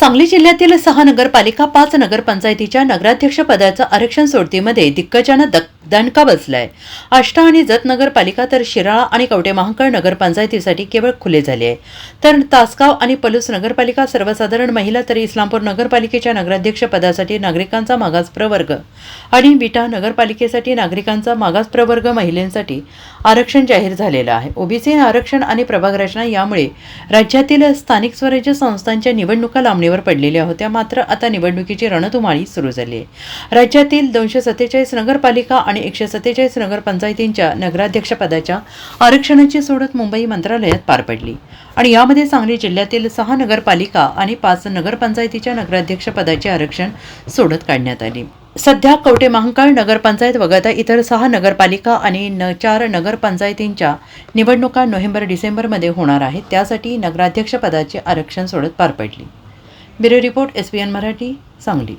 सांगली जिल्ह्यातील सहा नगरपालिका पाच नगरपंचायतीच्या नगराध्यक्षपदाचं आरक्षण सोडतीमध्ये दिग्गजानं दक दणका बसलाय. आष्टा आणि जत नगरपालिका तर शिराळा आणि कवटे महांकळ नगरपंचायतीसाठी केवळ खुले झाले आहे तर तासगाव आणि पलूस नगरपालिका सर्वसाधारण महिला तर इस्लामपूर नगरपालिकेच्या नगराध्यक्ष पदासाठी नागरिकांचा मागास प्रवर्ग आणि विटा नगरपालिकेसाठी नागरिकांचा मागास प्रवर्ग महिलांसाठी आरक्षण जाहीर झालेलं आहे. ओबीसी आरक्षण आणि प्रभाग रचना यामुळे राज्यातील स्थानिक स्वराज्य संस्थांच्या निवडणुका लांबणीवर पडलेल्या होत्या. मात्र आता निवडणुकीची रणधुमाळी सुरू झाली आहे. राज्यातील दोनशे सत्तेचाळीस नगरपालिका आणि एकशे सत्तेचाळीस नगरपंचायतींच्या नगराध्यक्षपदाच्या आरक्षणाची सोडत मुंबई मंत्रालयात पार पडली. आणि यामध्ये सांगली जिल्ह्यातील सहा नगरपालिका आणि पाच नगरपंचायतीच्या नगराध्यक्षपदाचे आरक्षण सोडत काढण्यात आली. सध्या कवटे महांकाळ नगरपंचायत वगळता इतर सहा नगरपालिका आणि न चार नगरपंचायतींच्या निवडणुका नोव्हेंबर डिसेंबरमध्ये होणार आहेत त्यासाठी नगराध्यक्षपदाचे आरक्षण सोडत पार पडली. Bureau report S P N Marathi Sangli.